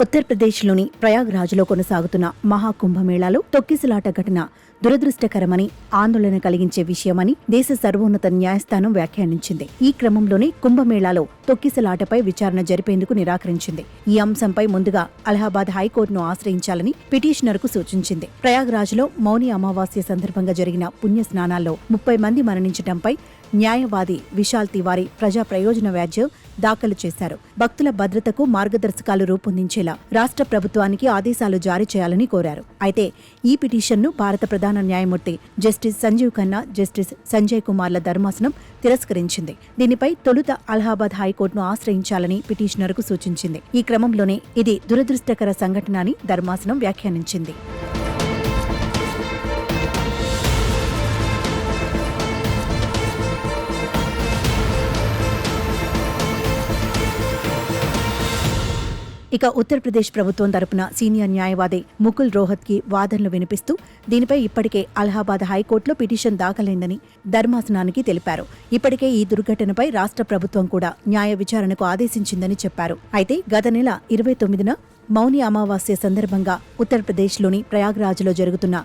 ఉత్తరప్రదేశ్లోని ప్రయాగ్రాజ్లో కొనసాగుతున్న మహాకుంభమేళాలో తొక్కిసలాట ఘటన దురదృష్టకరమని ఆందోళన కలిగించే విషయమని దేశ సర్వోన్నత న్యాయస్థానం వ్యాఖ్యానించింది. ఈ క్రమంలోనే కుంభమేళాలో తొక్కిసలాటపై విచారణ జరిపేందుకు నిరాకరించింది. ఈ అంశంపై ముందుగా అలహాబాద్ హైకోర్టును ఆశ్రయించాలని పిటిషనర్కు సూచించింది. ప్రయాగ్రాజ్లో మౌని అమావాస్య సందర్భంగా జరిగిన పుణ్య స్నానాల్లో ముప్పై మంది మరణించడంపై న్యాయవాది విశాల్ తివారీ ప్రజా ప్రయోజన వ్యాజ్యం దాఖలు చేశారు. భక్తుల భద్రతకు మార్గదర్శకాలు రూపొందించేలా రాష్ట్ర ప్రభుత్వానికి ఆదేశాలు జారీ చేయాలని కోరారు. అయితే ఈ పిటిషన్ను భారత ప్రధాన న్యాయమూర్తి జస్టిస్ సంజీవ్ ఖన్నా జస్టిస్ సంజయ్ కుమార్ల ధర్మాసనం తిరస్కరించింది. దీనిపై తొలుత అలహాబాద్ హై హైకోర్టును ఆశ్రయించాలని పిటిషనర్కు సూచించింది. ఈ క్రమంలోనే ఇది దురదృష్టకర సంఘటన అని ధర్మాసనం వ్యాఖ్యానించింది. ఇక ఉత్తరప్రదేశ్ ప్రభుత్వం తరపున సీనియర్ న్యాయవాది ముకుల్ రోహత్కి వాదనలు వినిపిస్తూ దీనిపై ఇప్పటికే అలహాబాద్ హైకోర్టులో పిటిషన్ దాఖలైందని ధర్మాసనానికి తెలిపారు. ఇప్పటికే ఈ దుర్ఘటనపై రాష్ట్ర ప్రభుత్వం కూడా న్యాయ విచారణకు ఆదేశించిందని చెప్పారు. అయితే గత నెల ఇరవై తొమ్మిదిన మౌని అమావాస్య సందర్భంగా ఉత్తరప్రదేశ్లోని ప్రయాగ్రాజ్లో జరుగుతున్న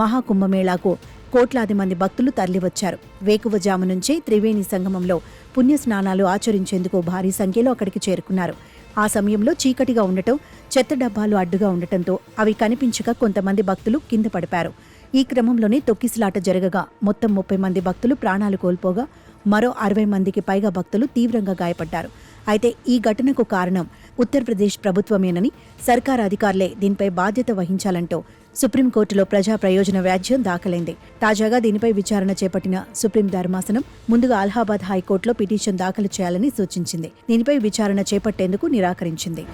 మహాకుంభమేళాకు కోట్లాది మంది భక్తులు తరలివచ్చారు. వేకువజాము నుంచే త్రివేణి సంగమంలో పుణ్యస్నానాలు ఆచరించేందుకు భారీ సంఖ్యలో అక్కడికి చేరుకున్నారు. ఆ సమయంలో చీకటిగా ఉండటం చెత్త డబ్బాలు అడ్డుగా ఉండటంతో అవి కనిపించక కొంతమంది భక్తులు కింద పడిపారు. ఈ క్రమంలోనే తొక్కిసలాట జరగగా మొత్తం ముప్పై మంది భక్తులు ప్రాణాలు కోల్పోగా మరో అరవై మందికి పైగా భక్తులు తీవ్రంగా గాయపడ్డారు. అయితే ఈ ఘటనకు కారణం ఉత్తరప్రదేశ్ ప్రభుత్వమేనని సర్కార్ అధికారులే దీనిపై బాధ్యత వహించాలంటూ సుప్రీంకోర్టులో ప్రజా ప్రయోజన వ్యాజ్యం దాఖలైంది. తాజాగా దీనిపై విచారణ చేపట్టిన సుప్రీం ధర్మాసనం ముందుగా అలహాబాద్ హైకోర్టులో పిటిషన్ దాఖలు చేయాలని సూచించింది. దీనిపై విచారణ చేపట్టేందుకు నిరాకరించింది.